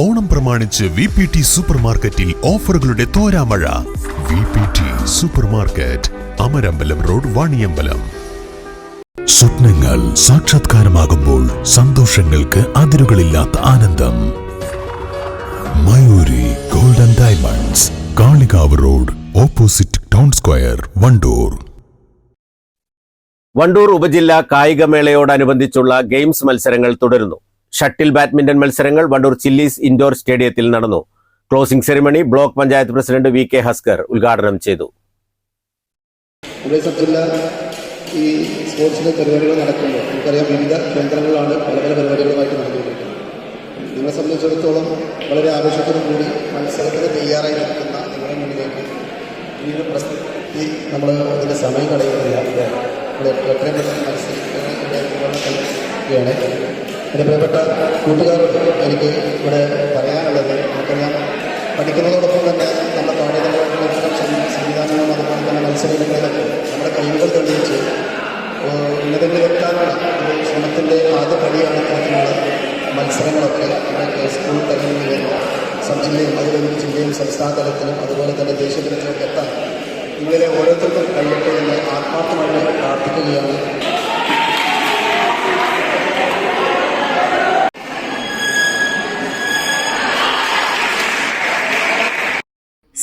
ഓണം പ്രമാണിച്ച് V P T super മാർക്കറ്റിൽ ഓഫറുകളുടെ തോരാമഴ. V P T super market Amarambalam road Vaniyambalam. സ്വപ്നങ്ങൾ സാക്ഷാത്കാരമാകുമ്പോൾ സന്തോഷങ്ങൾക്ക് അതിരുകളില്ലാത്ത ആനന്ദം. Mayuri golden diamonds Kalikavu road opposite town square Wandoor. Wandoor ഉപജില്ല കായികമേളയോടനുബന്ധിച്ചുള്ള ഗെയിംസ് മത്സരങ്ങൾ തുടരുന്നു. ഷട്ടിൽ ബാഡ്മിന്റൺ മത്സരങ്ങൾ വണ്ടൂർ ചില്ലീസ് ഇൻഡോർ സ്റ്റേഡിയത്തിൽ നടന്നു. Closing ceremony block panchayat president V K Haskar ഉദ്ഘാടനം ചെയ്തു. ജില്ല ഈ സ്പോർട്സിന്റെ പരിപാടികൾ നടക്കുമ്പോൾ നമുക്കറിയാം വിവിധ കേന്ദ്രങ്ങളാണ് പല പല പരിപാടികളുമായിട്ട് നടന്നുകൊണ്ടിരിക്കുന്നത്. നിങ്ങളെ സംബന്ധിച്ചിടത്തോളം വളരെ ആവേശത്തോടു കൂടി മത്സരത്തിന് തയ്യാറായി നിൽക്കുന്ന നിങ്ങളുടെ മുന്നിലേക്ക് ഒരു പ്രസ്തുതി നമ്മൾ അതിന്റെ സമയം കളയുന്നില്ല നമ്മൾ എത്രയും പെട്ടെന്ന് മത്സരിക്കുകയാണ്. എന്റെ പ്രിയപ്പെട്ട കൂട്ടുകാരോട് എനിക്ക് ഇവിടെ പറയാനുള്ളത് നമുക്കറിയാം. പഠിക്കുന്നതോടൊപ്പം തന്നെ നമ്മുടെ സം- സംവിധാനങ്ങളും അതുപോലെ തന്നെ മത്സരങ്ങളിലൊക്കെ നമ്മുടെ കഴിവുകൾ തെളിയിച്ച് ഉന്നതങ്ങളിലെത്താനുള്ള ഒരു ശ്രമത്തിന്റെ ആദ്യ പടിയാണ് ഇത്തരത്തിലുള്ള മത്സരങ്ങളൊക്കെ നമ്മുടെ സ്കൂൾ തലങ്ങളിലും സബ് ജില്ലയും അതുപോലെ ജില്ലയും സംസ്ഥാന തലത്തിലും അതുപോലെ തന്നെ ദേശീയ തലത്തിലൊക്കെ എത്താൻ നിങ്ങളിലെ ഓരോരുത്തർക്കും കഴിയട്ടെ എന്ന് ആത്മാർത്ഥമായിട്ട് പ്രാർത്ഥിക്കുകയാണ്.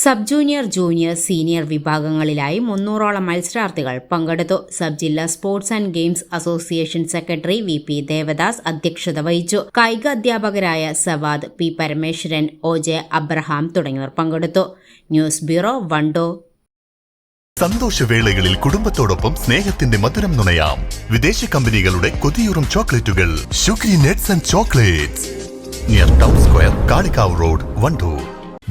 സബ് ജൂനിയർ ജൂനിയർ സീനിയർ വിഭാഗങ്ങളിലായി മുന്നൂറോളം മത്സരാർത്ഥികൾ പങ്കെടുത്തു. സബ് ജില്ലാ sports and games association secretary V P Devadas അധ്യക്ഷത വഹിച്ചു. കായിക അധ്യാപകരായ Savad P Parameswaran O J Abraham തുടങ്ങിയവർ പങ്കെടുത്തു. News bureau Wandoor. സന്തോഷവേളകളിൽ കുടുംബത്തോടൊപ്പം സ്നേഹത്തിന്റെ മധുരം നുണയാം. വിദേശ കമ്പനികളുടെ കൊതിയൂറും ചോക്ലേറ്റുകൾ. Sugary nuts and chocolates. Near town square Kalikavu road Wandoor.